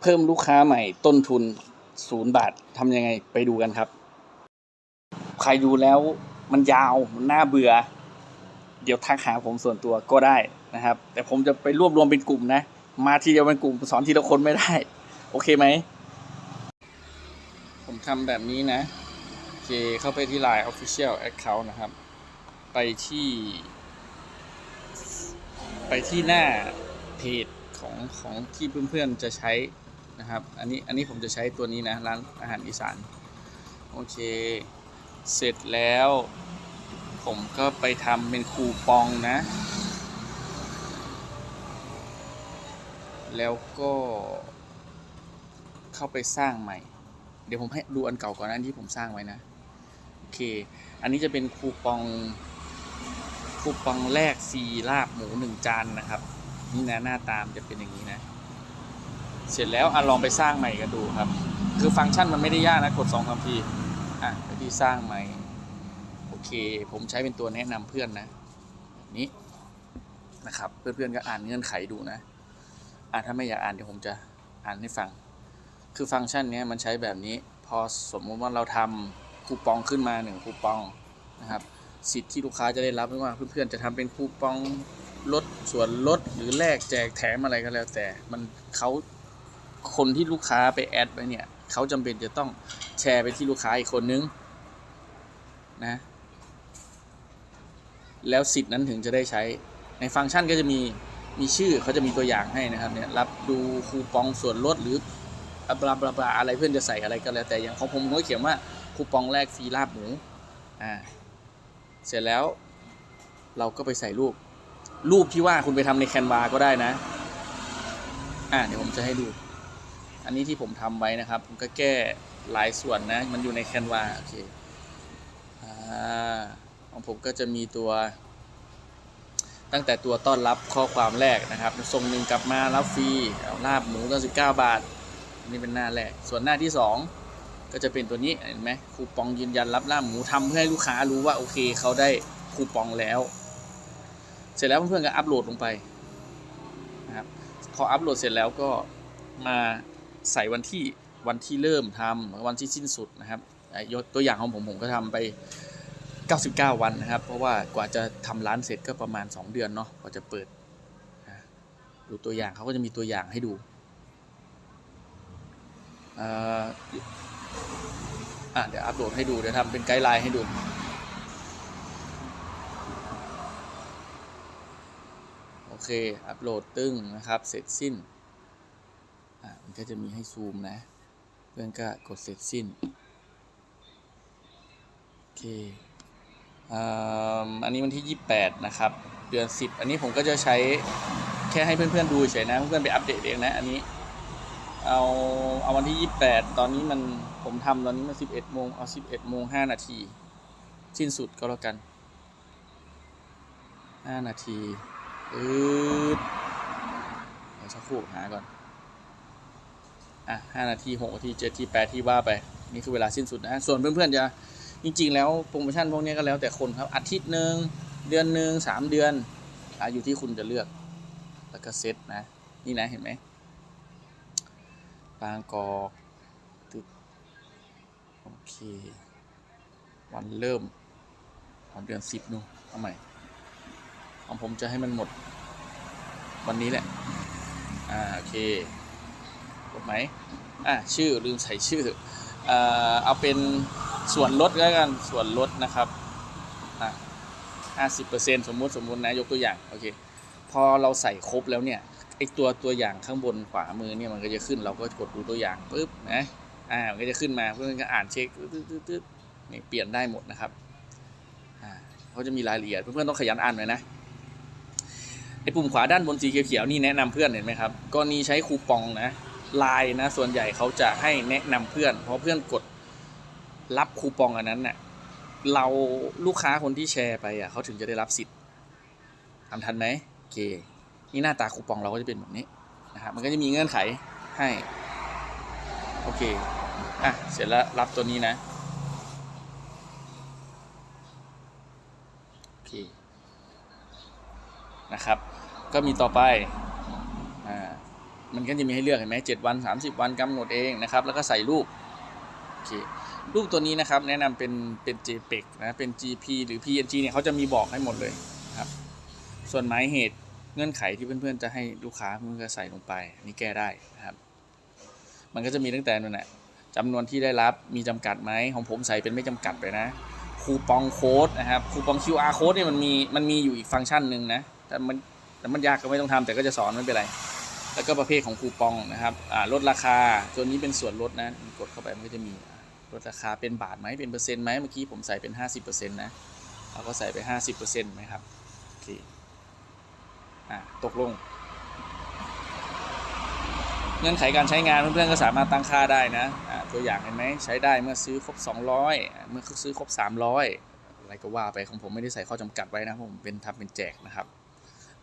เพิ่มลูกค้าใหม่ต้นทุนศูนย์บาททำยังไงไปดูกันครับ ใครดูแล้วมันยาวมันน่าเบื่อ เดี๋ยวทักหาผมส่วนตัวก็ได้นะครับ แต่ผมจะไปรวบรวมเป็นกลุ่มนะ มาทีเดียวเป็นกลุ่มสอนทีละคนไม่ได้ โอเคไหม ผมทำแบบนี้นะ โอเคเข้าไปที่ Line Official Account นะครับ ไปที่ ไปที่หน้าเพจของของที่เพื่อนๆจะใช้ นะครับ อันนี้อันนี้ผมจะใช้ตัวนี้นะร้านอาหารอีสานโอเค เสร็จแล้ว ผมก็ไปทำเป็นคูปองนะ แล้วก็เข้าไปสร้างใหม่ เดี๋ยวผมให้ดูอันเก่าก่อนนะอันที่ผมสร้างไว้นะโอเค อันนี้จะเป็นคูปองคูปองแรกฟรีลาบหมูหนึ่งจานนะครับ นี่นะหน้าตามจะเป็นอย่างนี้นะ เสร็จแล้วอะลองไปสร้างใหม่กันดูครับ คือฟังก์ชันมันไม่ได้ยากนะกดสองสามทีอะไปที่สร้างใหม่โอเค ผมใช้เป็นตัวแนะนำเพื่อนนะนี้นะครับเพื่อนๆก็อ่านเงื่อนไขดูนะอะถ้าไม่อยากอ่านเดี๋ยวผมจะอ่านให้ฟัง คือฟังก์ชันเนี้ยมันใช้แบบนี้ พอสมมุติว่าเราทำคูปองขึ้นมาหนึ่งคูปองนะครับสิทธิ์ที่ลูกค้าจะได้รับไม่ว่าเพื่อนๆจะทำเป็นคูปองลดส่วนลดหรือแลกแจกแถมอะไรก็แล้วแต่มันเขา คนที่ลูกค้าไปแอดไว้เนี่ยเขาจำเป็นจะต้องแชร์ไปที่ลูกค้าอีกคนนึงนะ แล้วสิทธิ์นั้นถึงจะได้ใช้ ในฟังก์ชันก็จะมีมีชื่อเขาจะมีตัวอย่างให้นะครับเนี่ยรับดูคูปองส่วนลดหรือบลาบลาบลาอะไรเพื่อนจะใส่อะไรก็แล้วแต่อย่างของผมผมก็เขียนว่าคูปองแรกฟรีลาบหมูอ่าเสร็จแล้วเราก็ไปใส่รูป รูปที่ว่าคุณไปทำในแคนวาก็ได้นะ อ่าเดี๋ยวผมจะให้ดู อันนี้ที่ผมทำไว้นะครับผมก็แก้หลายส่วนนะ มันอยู่ในแคนวาโอเคอ่าของผมก็จะมีตัว ตั้งแต่ตัวต้อนรับข้อความแรกนะครับส่งหนึ่งกลับมารับฟรีเอาลาบหมู99บเก้าทอันนี่เป็นหน้าแรก ส่วนหน้าที่สองก็จะเป็นตัวนี้เห็นไหมคูปองยืนยันรับล่าหมูทำเพื่อให้ลูกค้ารู้ว่าโอเคเขาได้คูปองแล้ว เสร็จแล้วเพื่อนๆก็อัปโหลดลงไปนะครับพออัปโหลดเสร็จแล้วก็มา ใส่วันที่วันที่เริ่มทำวันที่สิ้นสุดนะครับยกตัวอย่างของผมผมก็ทำไป 99 วันนะครับ เพราะว่ากว่าจะทำร้านเสร็จก็ประมาณ 2 เดือนเนาะกว่าจะเปิดดูตัวอย่างเขาก็จะมีตัวอย่างให้ดูอ่าเดี๋ยวอัปโหลดให้ดูเดี๋ยวทำเป็นไกด์ไลน์ให้ดูโอเค อัปโหลดตึ้งนะครับ เสร็จสิ้น ก็จะมีให้ซูมนะ เพื่อนก็กดเสร็จสิ้น โอเคอันนี้วันที่ 28 นะครับ เดือน 10 อันนี้ผมก็จะใช้แค่ให้เพื่อนๆดูเฉยนะ เพื่อนๆไปอัปเดตเองนะ อันนี้ เอาเอาวันที่ 28 ตอนนี้มันผมทำตอนนี้มัน 11โมงเอา 11โมง5นาที สิ้นสุดก็แล้วกัน 5 นาทีอืดเดี๋ยวสักครู่หาก่อน อะ5นาที6นาที7นาที8ที่ว่าไป นี่คือเวลาสิ้นสุดนะส่วนเพื่อนๆจะจริง ๆ แล้วโปรโมชั่นพวกนี้ก็แล้วแต่คนครับอาทิตย์หนึ่งเดือนหนึ่งสามเดือนอะอยู่ที่คุณจะเลือกแล้วก็เซตนะ นี่นะเห็นไหมบางกอกตึกโอเค วันเริ่มของเดือนสิบนู่นเอาใหม่ของผมจะให้มันหมด วันนี้แหละ อ่า โอเค กดไหมอ่าชื่อลืมใส่ชื่อเออเอาเป็นส่วนลดแล้วกันส่วนลดนะครับอ่าห้าสิบเปอร์เซ็นต์สมมุติสมมุตินะยกตัวอย่างโอเคพอเราใส่ครบแล้วเนี่ยไอตัวตัวอย่างข้างบนขวามือเนี่ยมันก็จะขึ้นเราก็กดดูตัวอย่างปุ๊บนะอ่ามันก็จะขึ้นมาเพื่อนก็อ่านเช็คตึ๊ดตึ๊ดนี่เปลี่ยนได้หมดนะครับอ่าเขาจะมีรายละเอียดเพื่อนๆต้องขยันอ่านหน่อยนะไอปุ่มขวาด้านบนสีเขียวๆนี่แนะนำเพื่อนเห็นไหมครับกรณีใช้คูปองนะ ไลน์นะส่วนใหญ่เขาจะให้แนะนำเพื่อน เพราะเพื่อนกดรับคูปองอันนั้นเน่ะเราลูกค้าคนที่แชร์ไปอะเขาถึงจะได้รับสิทธิ์ทำทันไหมโอเคนี่หน้าตาคูปองเราก็จะเป็นแบบนี้นะครับมันก็จะมีเงื่อนไขให้โอเคอะเสร็จแล้วรับตัวนี้นะโอเคนะครับ ก็มีต่อไปอ่า มันก็จะมีให้เลือกเห็นไหมเจ็ดวัน 30 วันกำหนดเองนะครับ แล้วก็ใส่รูปโอเครูปตัวนี้นะครับ แนะนำเป็นเป็น JPEG นะเป็น GP หรือ PNG เนี่ยเขาจะมีบอกให้หมดเลยครับส่วนหมายเหตุเงื่อนไขที่เพื่อนๆจะให้ลูกค้าเพื่อนก็ใส่ลงไปนี่แก้ได้นะครับ มันก็จะมีตั้งแต่นั่นแหละจำนวนที่ได้รับมีจำกัดไหมของผมใส่เป็นไม่จำกัดไปนะคูปองโค้ดนะครับคูปอง QR code เนี่ยมันมีมันมีอยู่อีกฟังก์ชันหนึ่งนะแต่มันแต่มันยากก็ไม่ต้องทำแต่ก็จะสอนไม่เป็นไร แล้วก็ประเภทของคูปองนะครับลดราคาตัวนี้เป็นส่วนลดนะกดเข้าไปมันก็จะมีลดราคาเป็นบาทไหมเป็นเปอร์เซ็นต์ไหมเมื่อกี้ผมใส่เป็น 50%นะเราก็ใส่ไป 50%ไหมครับโอเคอ่าตกลง เงื่อนไขการใช้งานเพื่อนๆก็สามารถตั้งค่าได้นะอ่าตัวอย่างเห็นไหมใช้ได้เมื่อซื้อครบ 200อ่าเมื่อซื้อครบ 300 อะไรก็ว่าไปของผมไม่ได้ใส่ข้อจำกัดไว้นะผมเป็นทำเป็นแจกนะครับ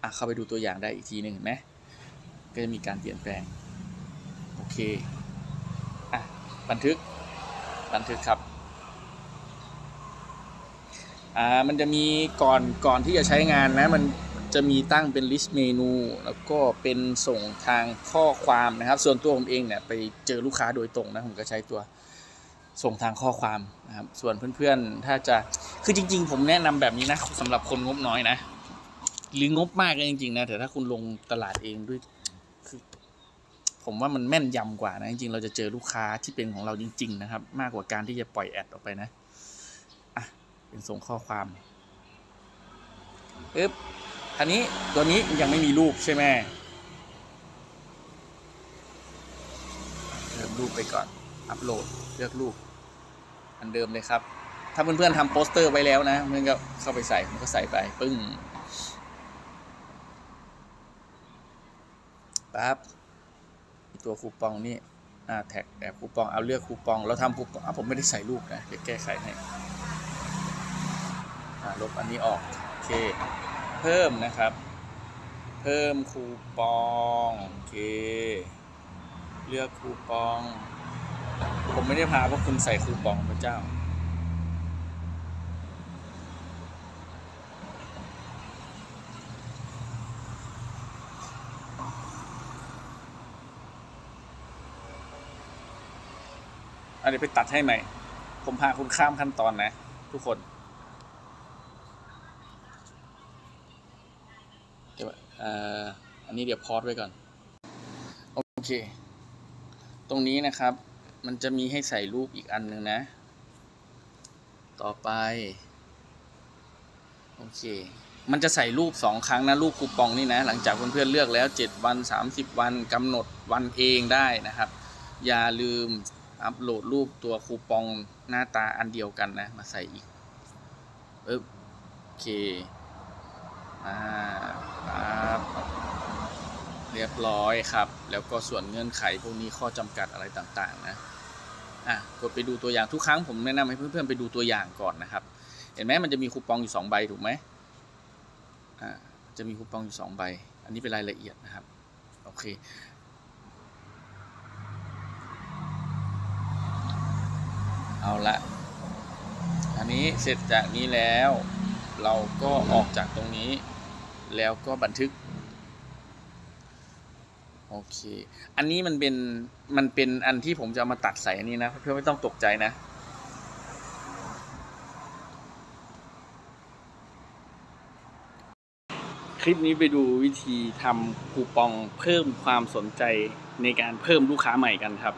อะเข้าไปดูตัวอย่างได้อีกทีหนึ่งเห็นไหม ก็จะมีการเปลี่ยนแปลง โอเค อะ บันทึก บันทึกครับ อ่า มันจะมีก่อน ก่อนที่จะใช้งานนะ มันจะมีตั้งเป็น list เมนู แล้วก็เป็นส่งทางข้อความนะครับ ส่วนตัวผมเองเนี่ยไปเจอลูกค้าโดยตรงนะ ผมก็ใช้ตัวส่งทางข้อความนะครับ ส่วนเพื่อนๆ ถ้าจะ คือจริง ๆ ผมแนะนำแบบนี้นะสำหรับคนงบน้อยนะ หรืองบมากเลยจริงๆนะ แต่ถ้าคุณลงตลาดเองด้วย ผมว่ามันแม่นยำกว่านะจริงๆเราจะเจอลูกค้าที่เป็นของเราจริง ๆ นะครับ มากกว่าการที่จะปล่อยแอดออกไปนะอะเป็นส่งข้อความปึ๊บอันนี้ตัวนี้ยังไม่มีรูปใช่ไหมเริ่มรูปไปก่อน อัปโหลดเลือกรูป อันเดิมเลยครับ ถ้าเพื่อนๆทำโปสเตอร์ไว้แล้วนะเพื่อนก็เข้าไปใส่มันก็ใส่ไปปึ้งปั๊บ ตัวคูปองนี่แท็กแอบคูปองเอาเลือกคูปอง เราทำคูปองอะผมไม่ได้ใส่รูปนะเดี๋ยวแก้ไขให้ลบอันนี้ออกโอเคเพิ่มนะครับ เพิ่มคูปองโอเค เลือกคูปอง ผมไม่ได้พาพวกคุณใส่คูปองพระเจ้า อันนี้ไปตัดให้ใหม่ ผมพาคุณข้ามขั้นตอนนะ ทุกคนเดี๋ยวอันนี้เดี๋ยวพอดไว้ก่อน โอเค ตรงนี้นะครับ มันจะมีให้ใส่รูปอีกอันหนึ่งนะ ต่อไป โอเค มันจะใส่รูปสองครั้งนะ รูปคูปองนี่นะ หลังจากเพื่อนๆเลือกแล้ว 7 วัน 30 วันกำหนดวันเองได้นะครับ อย่าลืม อัปโหลดรูปตัวคูปองหน้าตาอันเดียวกันนะ มาใส่อีกปึ๊บโอเคอ่าครับเรียบร้อยครับ แล้วก็ส่วนเงื่อนไขพวกนี้ข้อจำกัดอะไรต่างๆนะอะกดไปดูตัวอย่างทุกครั้งผมแนะนำให้เพื่อนๆไปดูตัวอย่างก่อนนะครับ เห็นไหมมันจะมีคูปองอยู่ 2 ใบถูกไหมอ่าจะมีคูปองอยู่ 2 ใบ อันนี้เป็นรายละเอียดนะครับ โอเค เอาละ อันนี้เสร็จจากนี้แล้ว เราก็ออกจากตรงนี้ แล้วก็บันทึก โอเค อันนี้มันเป็น มันเป็นอันที่ผมจะามาตัดใส่อันนี้นะ เพื่อนไม่ต้องตกใจนะคลิปนี้ไปดูวิธีทำคูปองเพิ่มความสนใจในการเพิ่มลูกค้าใหม่กันครับ